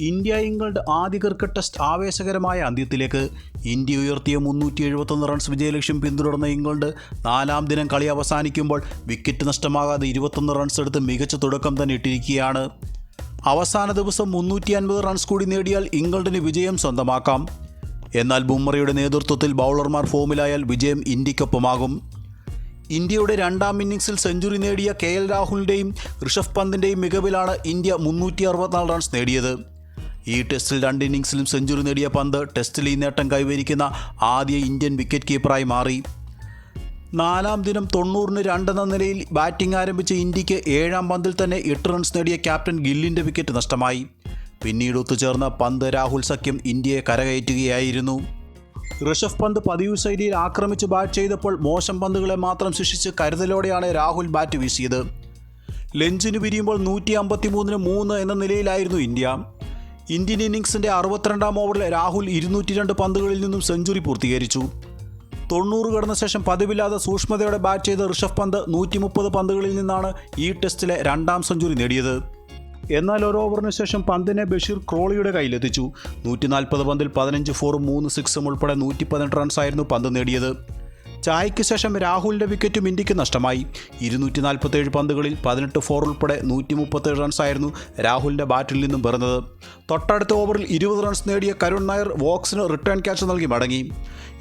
India England ആദ്യ cricket test ആവേശകരമായ അന്ത്യത്തിലേക്ക് ഇന്ത്യ ഉയർത്തിയ മുന്നൂറ്റി എഴുപത്തൊന്ന് റൺസ് വിജയലക്ഷ്യം പിന്തുടർന്ന ഇംഗ്ലണ്ട് നാലാം ദിനം കളി അവസാനിക്കുമ്പോൾ വിക്കറ്റ് നഷ്ടമാകാതെ ഇരുപത്തൊന്ന് റൺസ് എടുത്ത് മികച്ച തുടക്കം തന്നെ ഇട്ടിരിക്കുകയാണ്. അവസാന ദിവസം മുന്നൂറ്റി അൻപത് റൺസ് കൂടി നേടിയാൽ ഇംഗ്ലണ്ടിന് വിജയം സ്വന്തമാക്കാം. എന്നാൽ ബുംറയുടെ നേതൃത്വത്തിൽ ബൗളർമാർ ഫോമിലായാൽ വിജയം ഇന്ത്യക്കൊപ്പമാകും. ഇന്ത്യയുടെ രണ്ടാം ഇന്നിംഗ്സിൽ സെഞ്ചുറി നേടിയ കെ എൽ രാഹുലിന്റെയും ഋഷഭ് പന്തിന്റെയും മികവിലാണ് ഇന്ത്യ മുന്നൂറ്റി റൺസ് നേടിയത്. ഈ ടെസ്റ്റിൽ രണ്ട് ഇന്നിംഗ്സിലും സെഞ്ചുറി നേടിയ പന്ത് ടെസ്റ്റിൽ ഈ നേട്ടം കൈവരിക്കുന്ന ആദ്യ ഇന്ത്യൻ വിക്കറ്റ് കീപ്പറായി മാറി. നാലാം ദിനം തൊണ്ണൂറിന് രണ്ടെന്ന നിലയിൽ ബാറ്റിംഗ് ആരംഭിച്ച ഇന്ത്യയ്ക്ക് ഏഴാം പന്തിൽ തന്നെ എട്ട് റൺസ് നേടിയ ക്യാപ്റ്റൻ ഗില്ലിന്റെ വിക്കറ്റ് നഷ്ടമായി. പിന്നീട് ഒത്തുചേർന്ന പന്ത് രാഹുൽ സഖ്യം ഇന്ത്യയെ കരകയറ്റുകയായിരുന്നു. ഋഷഭ് പന്ത് പതിവ് ശൈലിയിൽ ആക്രമിച്ച് ബാറ്റ് ചെയ്തപ്പോൾ മോശം പന്തുകളെ മാത്രം ശിക്ഷിച്ച് കരുതലോടെയാണ് രാഹുൽ ബാറ്റ് വീശിയത്. ലഞ്ചിന് പിരിയുമ്പോൾ നൂറ്റി അമ്പത്തി മൂന്നിന് മൂന്ന് എന്ന നിലയിലായിരുന്നു ഇന്ത്യ. ഇന്ത്യൻ ഇന്നിംഗ്സിന്റെ അറുപത്തിരണ്ടാം ഓവറിൽ രാഹുൽ ഇരുന്നൂറ്റി രണ്ട് പന്തുകളിൽ നിന്നും സെഞ്ചുറി പൂർത്തീകരിച്ചു. തൊണ്ണൂറ് കടന്ന ശേഷം പതിവില്ലാതെ സൂക്ഷ്മതയോടെ ബാറ്റ് ചെയ്ത ഋഷഭ് പന്ത് നൂറ്റി മുപ്പത് പന്തുകളിൽ നിന്നാണ് ഈ ടെസ്റ്റിലെ രണ്ടാം സെഞ്ചുറി നേടിയത്. എന്നാൽ ഒരു ഓവറിന് ശേഷം പന്തിനെ ബഷീർ ക്രോളിയുടെ കയ്യിലെത്തിച്ചു. നൂറ്റി നാൽപ്പത് പന്തിൽ പതിനഞ്ച് ഫോറും മൂന്ന് സിക്സും ഉൾപ്പെടെ നൂറ്റി പതിനെട്ട് റൺസായിരുന്നു പന്ത് നേടിയത്. ചായയ്ക്ക് ശേഷം രാഹുലിന്റെ വിക്കറ്റും ഇന്ത്യയ്ക്ക് നഷ്ടമായി. ഇരുന്നൂറ്റി നാൽപ്പത്തേഴ് പന്തുകളിൽ പതിനെട്ട് ഫോർ ഉൾപ്പെടെ നൂറ്റി മുപ്പത്തേഴ് റൺസായിരുന്നു രാഹുലിന്റെ ബാറ്റിൽ നിന്നും പിറന്നത്. തൊട്ടടുത്ത ഓവറിൽ ഇരുപത് റൺസ് നേടിയ കരുൺ നായർ വോക്സിന് റിട്ടേൺ ക്യാച്ച് നൽകി മടങ്ങി.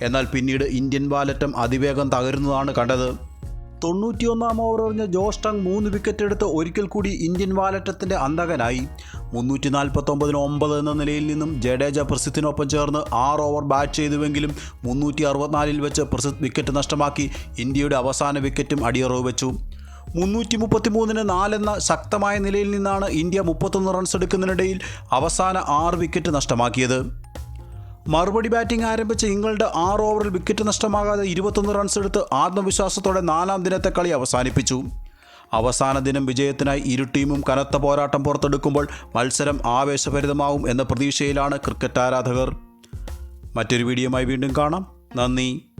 എന്നാൽ പിന്നീട് ഇന്ത്യൻ ബാലറ്റം അതിവേഗം തകരുന്നതാണ് കണ്ടത്. തൊണ്ണൂറ്റിയൊന്നാം ഓവർ എറിഞ്ഞ ജോസ് ടങ് മൂന്ന് വിക്കറ്റ് എടുത്ത് ഒരിക്കൽ കൂടി ഇന്ത്യൻ വാലറ്റത്തിന്റെ അന്തകനായി. മുന്നൂറ്റി നാൽപ്പത്തൊമ്പതിന് ഒമ്പത് എന്ന നിലയിൽ നിന്നും ജഡേജ പ്രസിദ്ധിനൊപ്പം ചേർന്ന് ആറ് ഓവർ ബാറ്റ് ചെയ്തുവെങ്കിലും മുന്നൂറ്റി അറുപത്തിനാലിൽ വെച്ച് പ്രസിദ്ധ് വിക്കറ്റ് നഷ്ടമാക്കി ഇന്ത്യയുടെ അവസാന വിക്കറ്റും അടിയറവ് വെച്ചു. മുന്നൂറ്റി മുപ്പത്തിമൂന്നിന് നാലെന്ന ശക്തമായ നിലയിൽ നിന്നാണ് ഇന്ത്യ മുപ്പത്തൊന്ന് റൺസ് എടുക്കുന്നതിനിടയിൽ അവസാന ആറ് വിക്കറ്റ് നഷ്ടമാക്കിയത്. മറുപടി ബാറ്റിംഗ് ആരംഭിച്ച ഇംഗ്ലണ്ട് ആറ് ഓവറിൽ വിക്കറ്റ് നഷ്ടമാകാതെ ഇരുപത്തൊന്ന് റൺസ് എടുത്ത് ആത്മവിശ്വാസത്തോടെ നാലാം ദിനത്തെ കളി അവസാനിപ്പിച്ചു. അവസാന ദിനം വിജയത്തിനായി ഇരു ടീമും കനത്ത പോരാട്ടം പുറത്തെടുക്കുമ്പോൾ മത്സരം ആവേശഭരിതമാവും എന്ന പ്രതീക്ഷയിലാണ് ക്രിക്കറ്റ് ആരാധകർ. മറ്റൊരു വീഡിയോയുമായി വീണ്ടും കാണാം. നന്ദി.